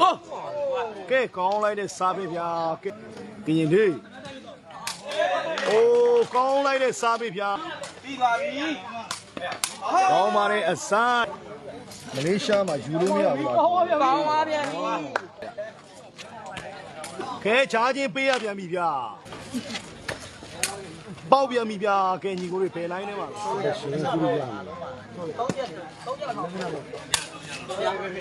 အော်ကဲကောင်းလိုက်တဲ့စားပဲဗျာကဲကရင်လေးအိုးကောင်းလိုက်တဲ့စားပဲဗျာပြီးပါပြီကောင်းပါတယ်အစားမလေးရှားမှာယူလို့မရဘူးလားကောင်းပါဗျာခဲချားချင်းပေးရပြန်ပြီဗျာ ပေါက်ပြန်ပြီဗျာကဲညီကိုတွေဖယ်လိုက်နေပါလားရှင်ကူရရမယ်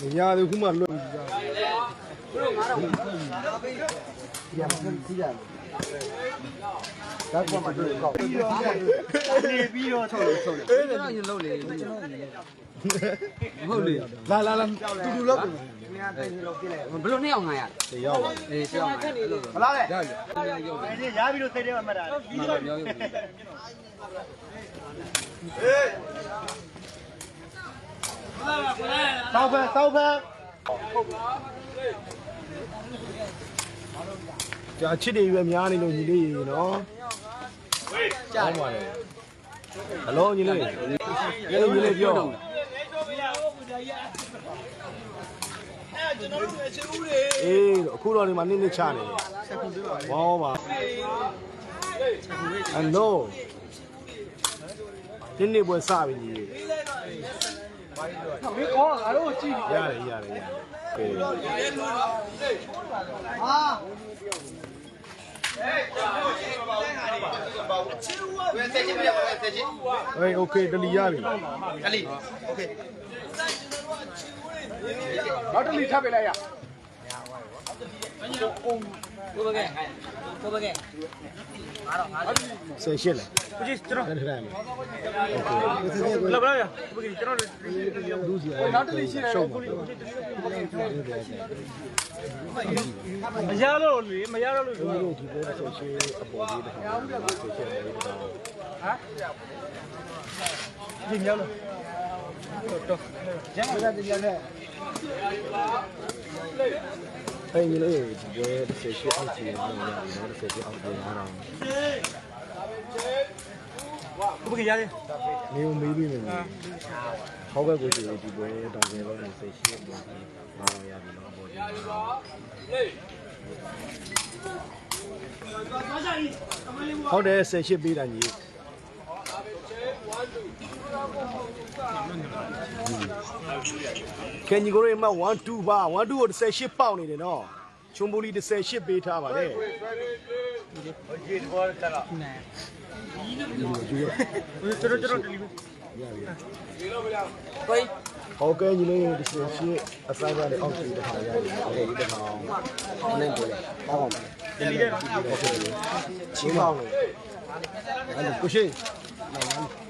မရသေးခုမှလွတ်ပြီ ် ဗျာနေပြီးတော့ထုတ်လို့ထုတ်လို့ကျွန်တော်ရင်လုံးလေကျွန်တော်ဟုတ်လေလာလာလာတူတူလောက်ဘယ်လိုနဲ့အောင်ငါရတရားပါအေးပြောင်းပါအဲ့လိုမလားလေရရရုပ်ဒီရပြီးတော့စိတ်ထဲမှာမှတ်တာပြီးတော့ပြောရုပ်စောက်ဖက်စောက်ဖက်ကြာချစ်တွေရွယ်များနေလို့ညီလေးရေနော် ကြားပါတယ်ဟယ်လိုညီလေးရေညီလေးပြောအေးအခုတော့ဒီမှာနင်းနေချနေတယ်ဘောပါအနိုနင်းနေပွဲစပြီညီလေးမင်းကောငါတို့ကြည့်ရတယ်ရတယ်ရတယ်ကဲဟာ ဟေးโอเคတလီရပြီ ကလေးโอเค နောက်တစ်လီထပ်ပေးလိုက်ရ ဘယ်ဘကဲဘယ်ဘကဲ ဆယ်ရှစ်လဲ ကိုကြီးကျွန်တော် အဲ့ဒါရမယ်โอเค လောက်ပါလားဘယ်ကြီးကျွန်တော် လူစီ နောက်တစ်လီရှိတယ် ရှုံး ကို ပါ မရတော့လေမရတော့လို့ ဒီလိုဒီပေါ်ဆယ်ရှစ်အပေါ်လေးတစ်ခါဆယ်ရှစ်အပေါ်လေးတစ်ခါ ဒီမြောက်လို့တော့ကျန်တာတရားနဲ့ အဲ့ဒီလေဒီပွဲဆယ်ရှစ်အောက်ကြီးနေရတယ်နော်ဆယ်ရှစ်အောက်ကြီးရအောင်ဘယ်ကြီးရတယ်နေုံမေးပြီးနေတယ်ဟောဘက်ကိုရှိတယ်ဒီပွဲတောင်ကျင်းလုံးနဲ့ဆယ်ရှစ်အပေါ်ကြီးငါတော့ရပြီနော်အပေါ်ကြီးဟုတ်တယ်ဆယ်ရှစ်ပေးတာညီ ခင်ကြီးကိုရမ1 2ပါ1 2ကို18ပေါက်နေတယ်နော်ချုံပူလီ18ပေးထားပါလေဒီဘောတက်လာကျွန်တော်ကျွန်တော်တယ်လီကိုကြီးဟုတ်ကဲ့ညီလေး18အစိုင်းကနေအောက်ကြီးတစ်ခါရတယ်အဲ့ဒီတစ်ခါအောင်နဲ့ကိုလေအောက်အောင်တယ်လီတဲ့ဟုတ်ကဲ့လေချင်းပေါင်းလေအဲ့လိုကိုရှိလွတ်တယ်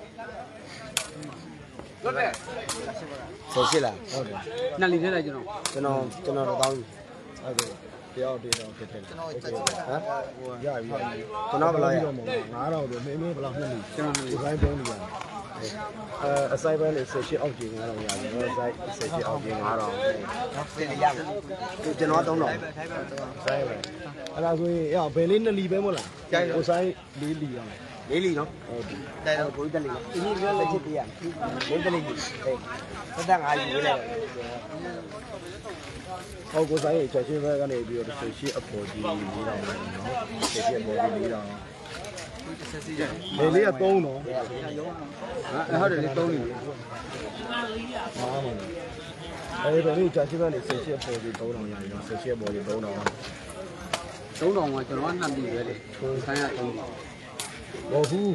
ဆယ်ရှစ်လားဟုတ်တယ်နှစ်လီထဲလိုက်ကျွန်တော်ကျွန်တော်ကျွန်တော်တော့တောင်းဟုတ်ကဲ့တယောက်တည်းတော့ဖြစ်တယ်ကျွန်တော်ဟမ်ရပြီကျွန်တော်ဘယ်လောက်ရ9000တော့မင်းမင်းဘယ်လောက်နှစ်လကျွန်တော်နှစ်လီဒီပိုင်းပုံးနေရတယ်အဲအစိုင်းပိုင်းလေး18အောက်ကြီး9000ရတယ်တော့စိုင်း18အောက်ကြီး9000တယ်လီရမယ်ကျွန်တော်3000စိုင်းပဲအဲ့ဒါဆိုရင်ရဘယ်လေးနှစ်လီပဲမို့လားဟိုစိုင်းလေးလီရမယ် လေးလီနော်ဟုတ်ပြီတိုင်တော့ကိုကြီးတက်လီဒီနေ့ပြောလက်ချစ်ပြရလေးတက်လီဟေးသက်သက်ငါယူလိုက်ဟောကိုဆိုင်ရဲ့ချက်ချင်းဘက်ကနေပြီးတော့18အပေါ်ကြီးလေးတော့နော်18အပေါ်ကြီးလေးတော့လေလေးက3တော့ဟုတ်တယ်လေသုံးလီမားမှာအဲ့ဒါလေးချက်ချင်းဘက်နေ18အပေါ်ကြီး3000ရတယ်နော်18အပေါ်ကြီး3000သုံးတော်ကကျွန်တော်ကနှစ်လီပဲလေဆိုင်းရ သုံးတော် ဘောဘူး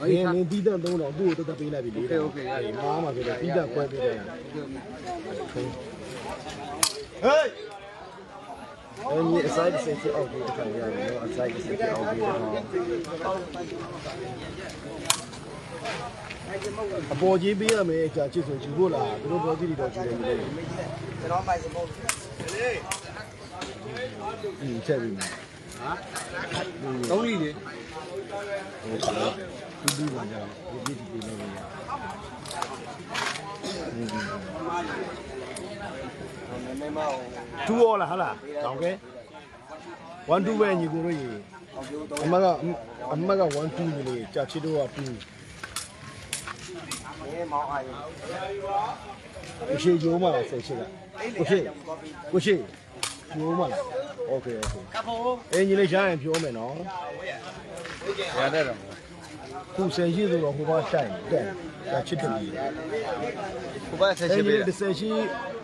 ဘယ်နင်းပြီးတဲ့3000သူ့ကိုတက်တက်ပေးလိုက်ပြီလေ โอเคโอเคရပြီ မားမှာဆိုတော့ပြီးတဲ့ကွဲပေးတယ် ဟေး အဲ့ဒီအစိုက်18အောက်ကြီးတစ်ခါရတယ်နော်အစိုက်18အောက်ကြီးတော့အပေါ်ကြီးပေးရမယ်ကြာချစ်ဆိုယူဖို့လားသူတို့ဘောကြီးတွေတော့ယူတယ်လေ ကျွန်တော်မိုက်စမို့ อืมချက်ပြီ သုံးလီလေဟိုကဒီဒီပါကြတော့ဒီဒီဒီနေနေရမိမအောင်2 all လားဟာလားဟုတ်ကဲ့1 2ပဲညီကိုတို့ရေအောင်ပြောတော့အမကအမက1 2ညီလေးကြာချစ်တို့က2အဲမောင်းအားရကိုရှိဂျိုးမလားဆက်ရှိလားကိုရှိကိုရှိ ပြိုးမှလား Okay okay အင်ဂျင်လေးရှားရင်ပြောမယ်နော်ရတဲ့တော့ခုဆယ်ရှိဆိုတော့ဟိုဘက်ရှိုက်တက်ဒါချစ်တယ်ကြီးဟိုဘက်ဆက်အရှိင်ဂျင်ပေးတလေးယ်30ရှိ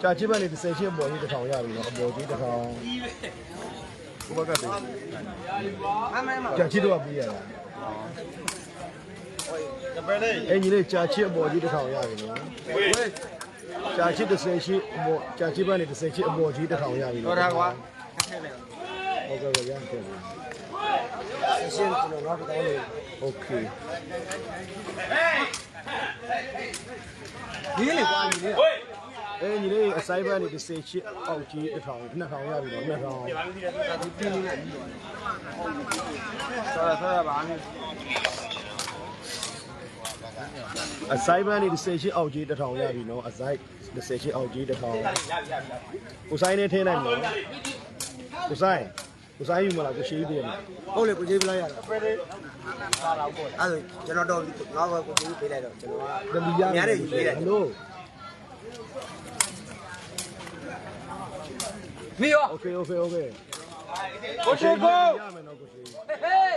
ကြာချစ်ဘက်လေး30ရှိအပေါ်ကြီးတစ်ထောင်ရပြီနော်အပေါ်ကြီးတစ်ထောင်ဟိုဘက်ကတည်းကကြာချစ်တော့ပေးရတာတပယ်လေးအင်ဂျင်လေးကြာချစ်အပေါ်ကြီးတစ်ထောင်ရပြီနော်ဝေး ကြာချစ်တစ်ဆယ်ရှိအပေါ်ကြာချစ်ဘက်နေတစ်ဆယ်ရှိအပေါ်ကြီးတစ်ထောင်ရပြီနော် တော့ထားကွာ ဟုတ်ကဲ့ဗျာရတယ် အရှင်းကျွန်တော်တော့တောင်းလို့ โอเค ဒီလေကွာဒီလေ အင်ကြီးလေးအဆိုင်ဘက်နေတစ်ဆယ်ရှိအောက်ကြီးတစ်ထောင်နှစ်ထောင်ရပြီနော်နှစ်ထောင် ဒီပြင်းနေတယ်ဆောရဆောရပါအမင်း အဆိုင်ဘက်နေတစ်ဆယ်ရှိအောက်ကြီးတစ်ထောင်ရပြီနော်အဆိုင်တစ်ဆယ်ရှိအောက်ကြီးတစ်ထောင်ကိုဆိုင်နေထင်းနိုင်မလားကိုဆိုင်ကိုဆိုင်ယူမလားကိုရှိသေးတယ်မလား ဟုတ်လေကိုကြီးပလိုက်ရတာအဲ့ဒါကျွန်တော်တော့ငါ့ဘက်ကိုကြီးပေးလိုက်တော့ကျွန်တော်က တလီရ များတယ်ယူပေးလိုက် ဟယ်လို မီရော โอเคโอเคโอเค ကိုရှိကို ရမယ်နော်ကိုရှိ ဟေး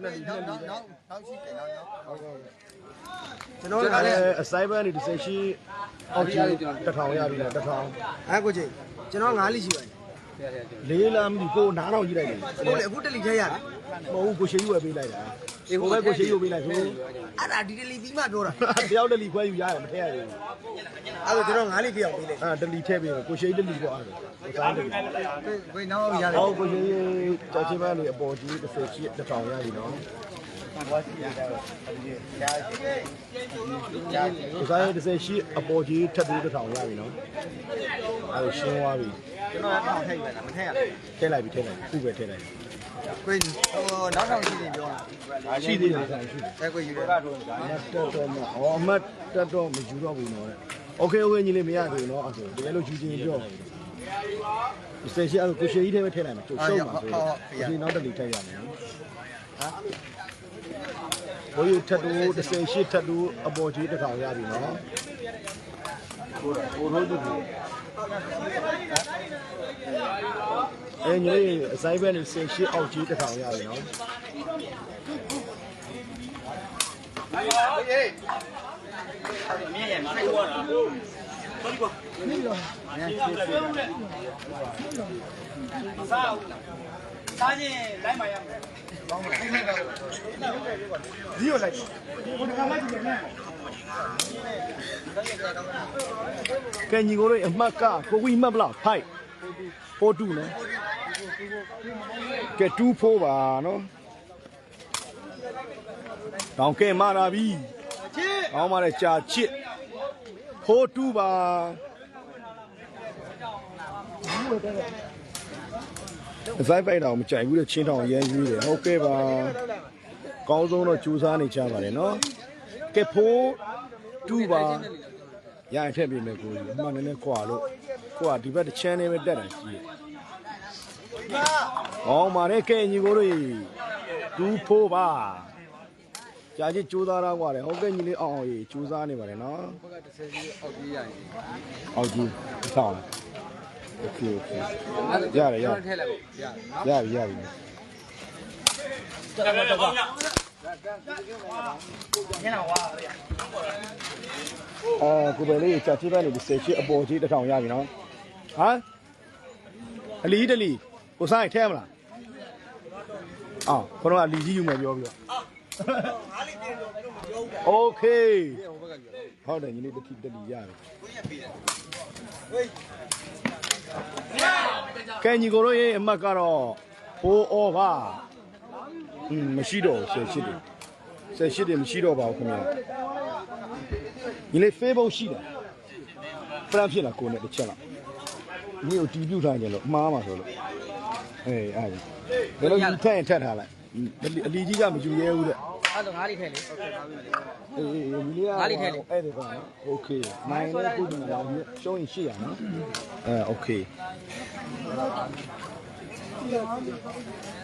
နှစ်လီနှစ်လီ နောက်နောက်ရှိတယ်နောက်နောက် ဟုတ်ကဲ့ ကျွန်တော်ကအဲလည်းအဆိုင်ဘက်နေတစ်ဆယ်ရှိအောက်ကြီးတစ်ထောင်ရပြီနော်တစ်ထောင်အဲ့ကိုကြီးကျွန်တော်9လိရှိပါတယ်လေးလားမသိကိုနားတော့ကြည့်လိုက်တယ်ဟုတ်လေအခုတလီထဲရတယ်မဟုတ်ဘူးကိုရှိယူဝယ်ပေးလိုက်တာဟိုဘက်ကိုရှိယူပေးလိုက်ဆိုအဲ့ဒါဒီတလီပြီးမှပြောတာတယောက်တလီခွဲယူရတယ်မထည့်ရဘူးအဲ့ဒါကျွန်တော်9လိပြအောင်ပေးလိုက်အာတလီထည့်ပေးမယ်ကိုရှိတလီပေါ့အဲ့ဒါကိုဆိုင်တလီဝေးနောက်ရတယ်ဟောကိုရှိကြာချင်းမနေအပေါ်ကြီးတစ်ဆယ်ရှိတစ်ထောင်ရပြီနော် ကိုဆိုင်တစ်ဆယ်ရှိအပေါ်ကြီးထပ်ပြီးတစ်ထောင်ရပြီနော်အဲ့ဒါရှင်းသွားပြီ ကျွန်တော်ကတော့ထိုက်လိုက်တာမထက်ရဘူး ထည့်လိုက်ပြီထည့်လိုက်ပြီခုပဲထည့်လိုက်ပြီ ကိုကြီးဟိုနောက်နောက်ရှိတယ်ပြောတာ ရှိသေးတယ်ဆိုင်ရှိတယ် အဲ့ကိုယူတယ် မတ်တက်တော့မဟောအမတ်တက်တော့မယူတော့ဘူးနော်โอเคโอเคညီလေးမရသေးဘူးနော်အဲ့ဒါတကယ်လို့ယူချင်းပြောဒီစရှိအဲ့ကိုရှိကြီးထဲပဲထည့်လိုက်မယ်ကျုပ်ရှုံးပါဆိုတော့ဒီနောက်တလီထည့်ရမယ်နော်ဟာ ဘိုးရထက်တူ30ရှိထက်တူအပေါ်ကြီးတစ်ထောင်ရပြီနော်ကိုကိုရိုးတူအဲညီလေးအဆိုင်ဘက်နေ30ရှိအောက်ကြီးတစ်ထောင်ရပြီနော်မြင်ရမှာထိုးရတာတော်ဒီကွာစား စားရင်လိုက်မှရမယ်ဒီကိုလိုက်ဘုရားမကြည့်နဲ့ကဲညီကိုတို့အမှတ်ကကိုဝီမှတ်ပလားဖိုက်42နော်ကဲ24ပါနော်တောင်ကဲမာလာပြီချစ်အောင်မာတဲ့ကြာချစ်42ပါအ စိုက်ပိုက်တော့မကြိုက်ဘူးတဲ့ချင်းထောင်ရမ်းရွေးတယ်ဟုတ်ကဲ့ပါကောင်းဆုံးတော့ကြိုးစားနေကြပါတယ်နော်ကဲဖိုး2ပါရရင်ထည့်ပေးမယ်ကိုကြီးအမှန်နဲ့ခွာလို့ကိုကဒီဘက်တစ်ချမ်းလေးပဲတက်တာကြီးရဲ့ဟောမာနဲ့ကဲညီကိုတို့ဒူးဖိုးပါကြာကြီးကြိုးစားတော့ကွာလေဟုတ်ကဲ့ညီလေးအောင်အောင်ကြီးကြိုးစားနေပါတယ်နော်ဘက်ကတစ်ဆယ်ကြီးအောက်ကြီးရရင်အောင်ကြီးထောင်း โอเคโอเคရတယ်ရတယ် ထည့်လိုက်ပေါ့ရ ရပြီရပြီ ညနာဝါရ အာကိုပဲလေးကြာကြီးပဲလို့စေရှိအပေါ်ကြီးတစ်ထောင်ရပြီနော်ဟမ်အလီတလီကိုဆိုင်ထဲမလားအော်ခရောအလီကြီးယူမယ်ပြောပြီးတော့ โอเคဟုတ်တယ်ညီလေးတစ်တိတလီရတယ် ကဲညီကိုတို့ရဲ့အမတ်ကတော့ဟိုးအော်ပါဟင်းမရှိတော့ဆယ်ရှိတယ်ဆယ်ရှိတယ်မရှိတော့ပါဘူးခင်ဗျာညီလေး Facebook ရှိတယ်ဖရန်ဖြစ်လာကိုနဲ့တစ်ချက်လောက်ညီကိုတီးပြူထားကြလို့မှားမှာဆိုလို့အေးအဲ့ဒါဘယ်လိုယူထက်ရင်ထက်ထားလိုက်အလီအလီကြီးကမယူရဲဘူးတဲ့ အဲ့တော့ငါးလေးထည့်လေ အေးအေးအေးညီလေးက ငါးလေးထည့်လေ အဲ့ဒီကောင်โอเคနိုင်လည်းကုတင်လာပြီးရှုံးရင်800နော်အဲโอเค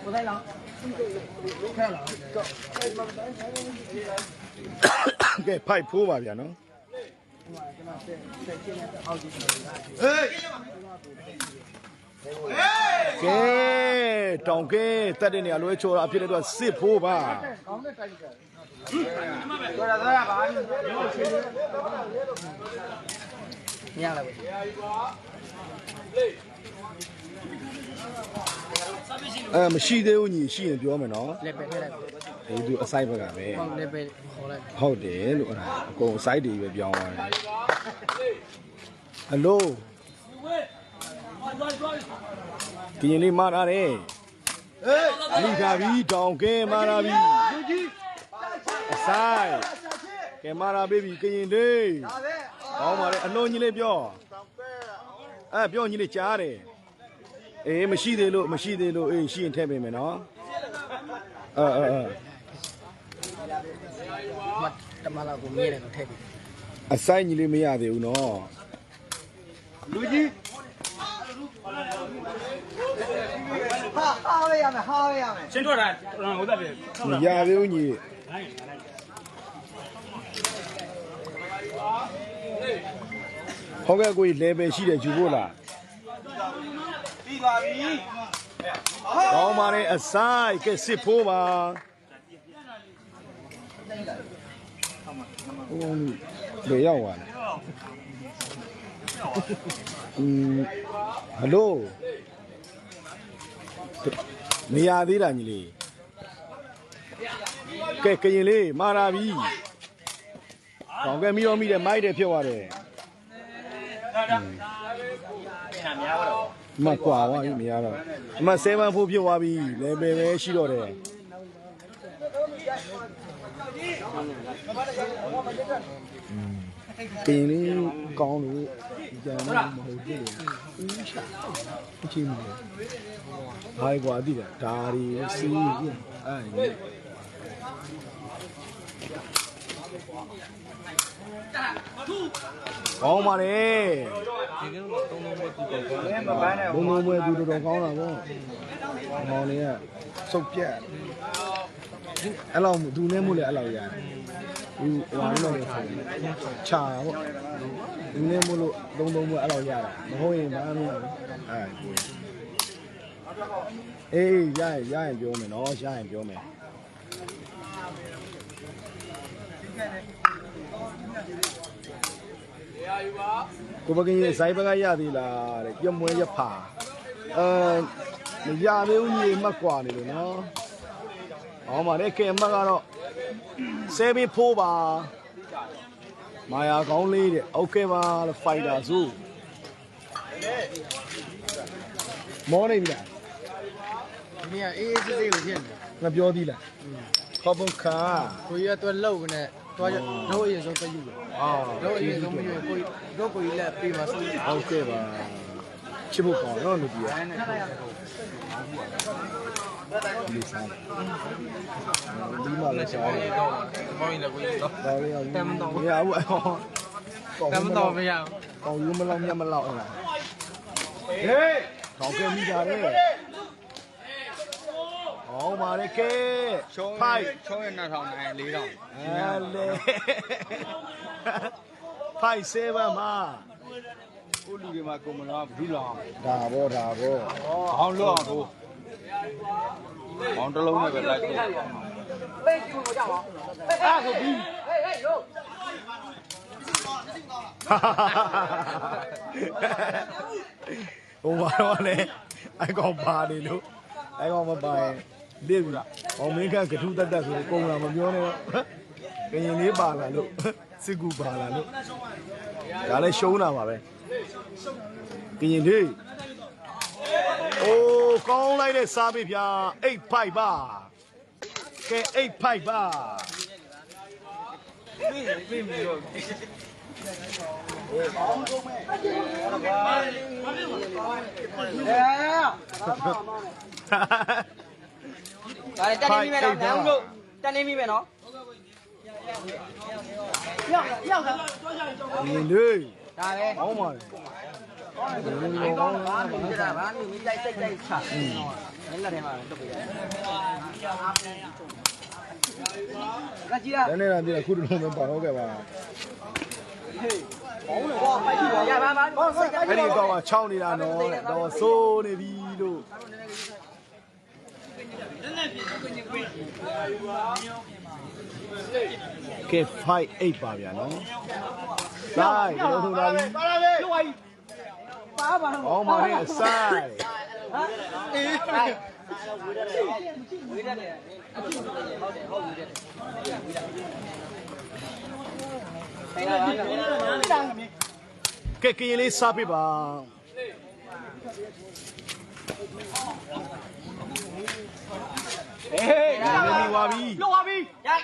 ကိုတိုင်းလောင်းထည့်လောင်း ကဲဖိုက်ဖိုးပါဗျာနော် ကဲတောင်ကဲတက်တဲ့နေရာလွဲချောတာအဖြစ်တဲ့တော့စစ်ဖိုးပါတော်တော်ရပါညလာပဲအဲမရှိသေးဘူးညီရှိရင်ပြောမယ်နော်လက်ပဲထည့်လိုက်ဒီသူအဆိုင်ဘက်ကပဲပေါ့လက်ပဲခေါ်လိုက်ဟုတ်တယ်လို့အဲ့ဒါအကုန် site တွေပဲပြောင်းသွားတယ်ဟယ်လို ဒီရင်လေးမာထားတယ်ဟေးမိခါပြီတောင်ကဲမာထားပြီအဆိုင်ကဲမာထားပြီကရင်လေးကောင်းပါလေအလုံးကြီးလေးပြောအဲပြောကြီးလေးကြားတယ်အေးမရှိသေးလို့မရှိသေးလို့အေးရှိရင်ထည့်ပေးမယ်နော်အဲအဲအဲမတမလာကိုမြဲတယ်ကိုထည့်ပြီအဆိုင်ကြီးလေးမရသေးဘူးနော်လူကြီး ဟာဟာရရမယ်ဟာရရမယ်ရှင်းထွက်တာဟိုသက်ပြီမရသေးဘူးညီဟုတ်ကဲ့ကိုကြီး level ရှိတယ်ယူဖို့လားပြီးပါပြီကောင်းပါလေအဆိုင်ကဲစစ်ဖိုးပါဟိုလေရောက်သွားတယ်อืม ဟယ်လိုမရသေးတာညီလေးကဲကရင်လေးမာလာပြီကောင်းကဲမီရောမိတယ်မိုက်တယ်ဖြစ်သွားတယ်ခြံများတော့မကွာသွားပြီမရတော့အမ7ဖို့ဖြစ်သွားပြီ level ပဲရှိတော့တယ်က ရင်လေးကောင်းလို့ကြံမမဟုတ်ဘူးလေဦးရှာအချင်းမလို့ဘာကွာတိတယ်ဒါရီစီးအဲ့ဒီကောင်းပါလေလဲမပန်းနဲ့ဘုံဘုံဘွယ်သူတော်တော်ကောင်းတာပေါ့မောင်လေးကစုပ်ပြက်အဲ့လောက်သူနဲ့မို့လေအဲ့လောက်ရတယ် ဒီဟိုဟာလို့လည်းခြာပေါ့ဒီနေ့မလို့သုံးသုံးပွဲအဲ့လိုရတာမဟုတ်ရင်ဘာမှမဟုတ်အဲ့ကိုအေးရရင်ရရင်ပြောမယ်နော်ရရင်ပြောမယ်ကိုဘကင်းရဲ့ဇိုင်းဘကရသေးလားတဲ့ပြမွဲရဖာအဲမရသေးဘူးညီမကွာနေလို့နော်။ဟောမှာလေကဲမကတော့ ဆဲပြီးဖိုးပါမာယာကောင်းလေးတဲ့โอเคပါဖိုက်တာစုမောနေပြီလား ဒီနေ့အေးအေးဆေးဆေးကိုဖြစ်နေ ငါပြောသေးလားခေါ်ပုံခါ ကိုကြီးကတော့လောက်ကနေတော့တော့အရင်ဆုံးတက်ယူတယ် အာ တော့အရင်ဆုံးပြီးကိုကြီးတော့ကိုကြီးလက်ပြီးမှဆိုး โอเคပါချစ်ဖို့ကောင်းတော့လူကြီးရ ဒီစားဒီမှာလည်းစားတယ်တော့မောင်းရင်လည်းကိုကြီးတော့တော်လေးအောင်တမ်းတော့မရဘူးအော်တမ်းတော့မရအောင်ကောင်းယူမလောက်မြတ်မလောက်အဲ့ဒါဟေးကောင်းကဲမိကြတယ်ဟောပါလေကဲဖိုက်ချုံးရနှစ်ထောင်နိုင်လေးထောင်အဲလေဖိုက်7မှာကိုလူတွေမှာကိုမလားဘူးလားဒါဘောဒါဘောအောင်လို့အောင် ကိုအောင်တစ်လုံးနဲ့ပဲလိုက်ကိုအားကိုပြီးဟိုဘာတော့လဲအကောင်ပါနေလို့အကောင်မပါရင်လစ်ပြီလား။အောင်မင်းကကထူးတက်တက်ဆိုကုံလာမပြောနဲ့တော့။ကရင်လေးပါလာလို့စစ်ကူပါလာလို့ဒါလည်းရှုံးတာပါပဲ။ကရင်လေးအိုး ကောင်းလိုက်တဲ့စားပြီဗျာ8 5ပါကဲ8 5ပါပြင်ပြီးတော့ဒါတက်နေမိမယ်နော်ညောင်တို့တက်နေမိမယ်နော်ရောက်ရောက်တာကရင်လေးဒါပဲကောင်းပါလေ ဒီကောင်ကဘာလို့ကြတာဘာလို့မိတိုက်စိတ်တိုက်ချမင်းလက်ထဲမှာတုတ်ပြရတယ်ကကြည့်ရလည်းနေတာပြည့်ခုတလုံးပဲပါတော့ခဲ့ပါဘောပိုက်ကြည့်ရပါပါဘောစိတ်ကအဲ့ဒီကောင်ကချောင်းနေတာနော်တဲ့တော့စိုးနေပြီလို့ကဲ5 8ပါဗျာနော်ဆိုင်ကျွန်တော်တို့လာပြီပါလာပဲလွှိုင်းပါပါ အောင်းပါနဲ့အဆိုင်အေးဝေးတယ်ဝေးတယ်ဟုတ်တယ်ဟုတ်ဝေးတယ်ဆိုင်လာပါကဲကရင်လေးစားပြပါအေးနေနေပါပြီလွှပါပြီရိုက်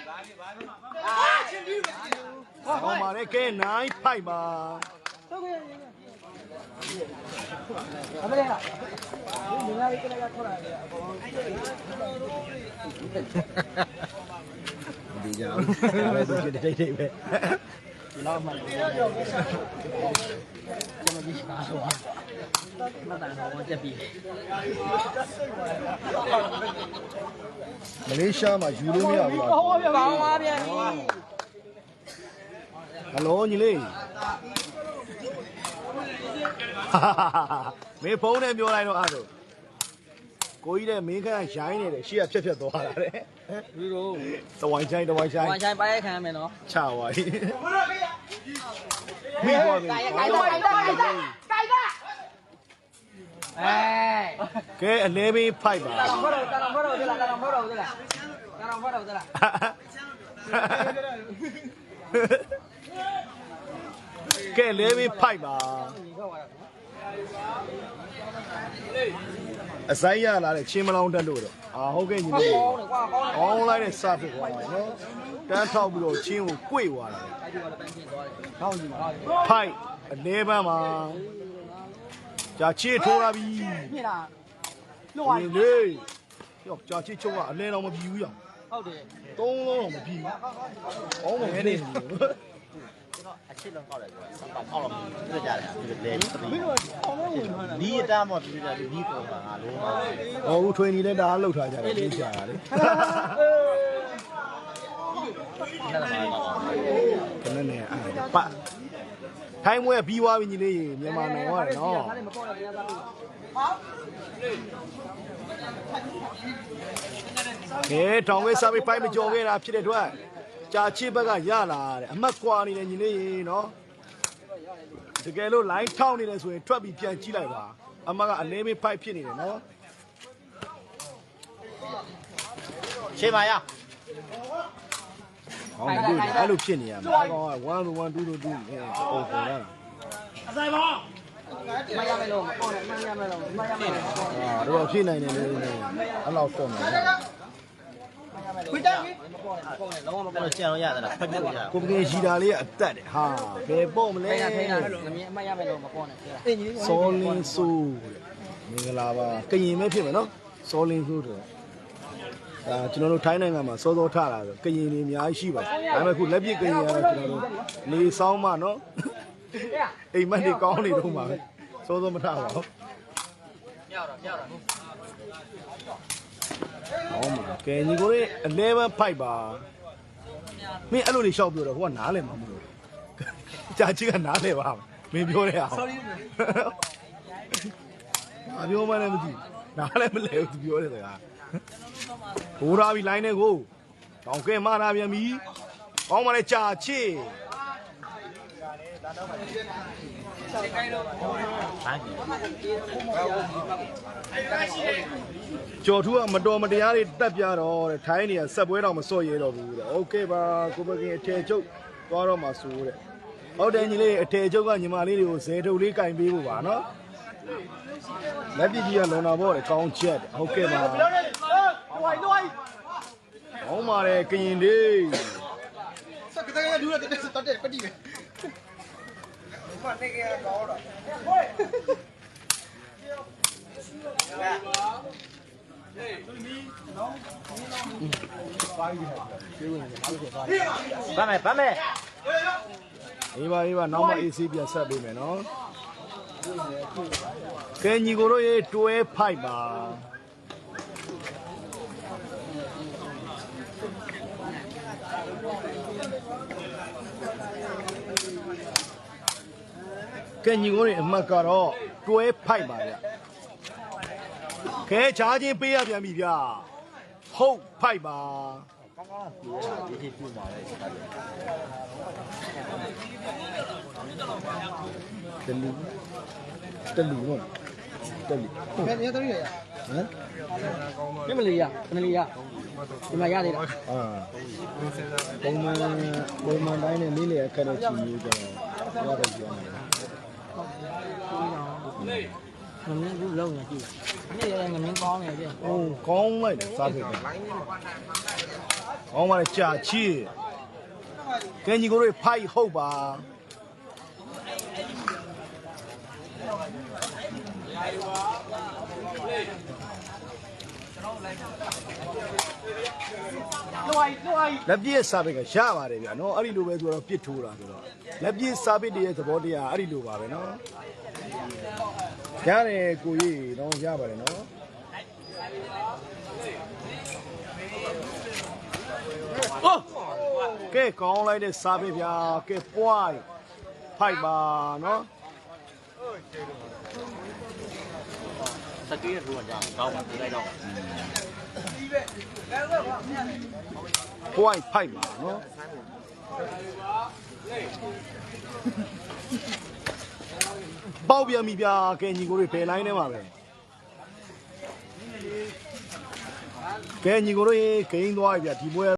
အာချင်းပြီးအောင်းပါနဲ့ကဲ9 5ပါ အမလေးကဒီငါလေးကလည်းခေါ်လာတယ်အပေါ်ဒီကြောင်ဒါပဲသူတိတ်တိတ်ပဲလောက်မှကျွန်တော်ဒီရှာတော့မတန်တော့တက်ပြီမလေးရှားမှာယူလို့မရဘူးလားဟောပြပါပါဗျာဟယ်လိုညီလေး မင်းဖုန်းနဲ့ပြောလိုက်တော့အဲ့ဒါကိုကြီးတဲ့မင်းခန့်ရိုင်းနေတယ်ရှေ့ကဖြတ်ဖြတ်သွားတာတဲ့ဒီလိုတဝိုင်းချိုင်းတဝိုင်းချိုင်းဝိုင်းချိုင်းပါရိုက်ခံရမယ်နော်ချဝိုင်းမိသွားပြီကိုက်တာကိုက်တာကိုက်တာကိုက်တာအဲကဲအလဲပေးဖိုက်ပါတာဘောတော့တာဘောတော့ဒီလားတာဘောတော့ဒီလားတာဘောတော့ဒီလား ကဲလဲပေးဖိုက်ပါဒီခေါ်ပါတော့အစိုင်းရလာတဲ့ချင်းမလောင်းတက်လို့တော့အာဟုတ်ကဲ့ညီလေးကောင်းတယ်ကွာကောင်းတယ်အောင်းလိုက်တဲ့စဖြစ်သွားတယ်နော်တန်းထောက်ပြီးတော့ချင်းကို꿰သွားတာအဲ့ဒီကတော့ပန်းချင်းသွားတယ်ကောင်းပြီကောင်းပြီဖိုက်အလဲပန်းမှာကြာချစ်ထိုးလာပြီမြင်လားလွှိုညီင်းလေးယောကြာချစ်ချုပ်ကအလဲတော့မပြီးဘူးရောင်ဟုတ်တယ်သုံးလုံးတော့မပြီးဘူးအောင်းမနေနေအ ချစ်လုံးကောက်တယ်ဆိုတော့ပေါက်လို့ပြကြတယ်ဒီလေတပီပြီးတော့အောင်းလုံးဝင်သွားတာဒီအတားမော်ပြကြတယ်ဒီပုံကငါလုံးပါဟောဦးထွေးနေလဲဒါအားလောက်ထားကြတယ်ပြေးကြတာလေအဲ့ဒါပါပါခဏနဲ့အဲ့ဒါပတ်ထိုင်းမွဲပြီးသွားပြီညီလေးမြန်မာနိုင်ငံရတယ်နော်ဒါလည်းမပေါ်တော့ဘယ်သားလို့ကဲတောင်ဝဲစားပြီးပိုက်မကြော်ခဲ့တာဖြစ်တဲ့အတွက် ကြာချစ်ဘက်ကရလာတယ်အမတ်ကွာနေတယ်ညီလေးနော်တကယ်လို့ line ထောက်နေတယ်ဆိုရင်ထွက်ပြီးပြန်ကြည့်လိုက်ပါအမတ်ကအလဲမေးပိုက်ဖြစ်နေတယ်နော်ရှေ့ပါရဟောဒီအဲ့လိုဖြစ်နေရမှာအကောင်က1 1 2 2 2အဲပုံပေါ်လာတာမရမယ်လို့မပေါ်နဲ့မရမယ်လို့မရမယ်လို့အာတော့ဖြစ်နိုင်တယ်လေအဲ့လောက်တော့မှာ ခွေးတက်ပြီမပေါ်နဲ့မပေါ်နဲ့လုံးဝမအဲ့ပေါ်လိုနဲ့ကြံလို့ရတာလားဖက်ပြလို့ရကိုပကင်ရှိတာလေးကအတက်တယ်ဟာဘယ်ပေါ့မလဲထိန်းရထိန်းရငမြင်အမရမယ်လို့မပေါ်နဲ့ပြောတင်ကြီးစောလင်းဆိုးတဲ့မင်္ဂလာပါကရင်ပဲဖြစ်မယ်နော်စောလင်းဆိုးတဲ့ဒါကျွန်တော်တို့ထိုင်းနိုင်ငံမှာစောစောထလာဆိုကရင်တွေအများကြီးရှိပါတယ်ဒါပေမဲ့ခုလက်ပြကရင်ရတော့ကျွန်တော်တို့နေဆောင်မနော်အိမ်မက်တွေကောင်းနေတော့မှာပဲစောစောမထပါဘူးပြောက်တော့ပြောက်တော့ ဟောမှာကဲညီကိုလေး11 5ပါမင်းအဲ့လိုတွေရှောက်ပြောတော့ဟိုကနားလဲမှာမလို့ကြာချစ်ကနားလဲပါမင်းပြောတဲ့အောင် sorry အပြောမှလည်းမကြည့်နားလည်းမလဲဘူးသူပြောတဲ့စကားဘိုးရာပြီလိုင်းနဲ့ကိုတောင်ကဲမလာပြန်ပြီကောင်းပါလေကြာချစ်ဘာ ကြီး ကျော်ထူးကမတော်မတရားတွေတက်ပြတော့တဲ့ထိုင်းနေကဆက်ပွဲတော့မစော့ရဲတော့ဘူးတဲ့โอเคပါကိုပကင်အထည်ချုပ်သွားတော့မှဆိုတဲ့ဟုတ်တယ်ညီလေးအထည်ချုပ်ကညီမလေးတွေကိုဇဲထုတ်လေးကင်ပေးဖို့ပါနော်လက်ပစ်ကြီးကလုံတာပေါ့တဲ့ကောင်းချက်တဲ့ဟုတ်ကဲ့ပါ လွှိုင်းလွှိုင်း ဟောင်းပါတယ်ကရင်လေး စက်ကတည်းကဒူးရတဲ့စတက်ပတိပဲ ဘာနေကတော့ဗမ်းမယ်ဗမ်းမယ်အေးပါအေးပါနောက်မှ AC ပြန်ဆက်ပေးမယ်နော်ကဲညီကိုတို့ရေတွဲဖိုက်ပါ ကဲညီကိုတွေအမှတ်ကတော့တွဲဖိုက်ပါဗျကဲချားချင်းပေးရပြန်ပြီဗျဟုတ်ဖိုက်ပါဒီဒီပြပါလေတလူတလူနော်တလူဘယ်နေတော့ရရဟမ်ပြမလေးရပြမလေးရဒီမှာရသေးလားအာပုံမှန်ပုံမှန်တိုင်းနဲ့နေ့လေအခက်နဲ့ချီရေးကြတော့ရတယ် ပြောမယ်ငမင်းဘူးလုံးနေကြည့်နေ့ရငမင်းကောင်းနေပြီ။အိုးကောင်းလိုက်တယ်စားဖြစ်တယ်။ကောင်းပါလေကြာချီ။ကဲညီကိုတို့ဖိုက်ဟုတ်ပါ လက်ပြည့်စားပစ်ကရပါတယ်ဗျာနော်အဲ့ဒီလိုပဲသူကတော့ပြစ်ထိုးတာဆိုတော့လက်ပြည့်စားပစ်တည်းရဲ့သဘောတရားအဲ့ဒီလိုပါပဲနော်ရတယ်ကိုကြီးတော့ရပါတယ်နော်哦，ကဲကောင်းလိုက်တဲ့စားပဲဗျာကဲ point ဖိုက်ပါနော်စကေးရထူကြအောင်ကောင်းပါပြလိုက်တော့ point ဖိုက်ပါနော်ပေါက်ပြန်ပြီဗျာကဲညီကိုတွေဖယ်လိုင်းထဲမှာပဲကဲညီကိုတွေဂိမ်းသွားပြီဗျာဒီပွဲ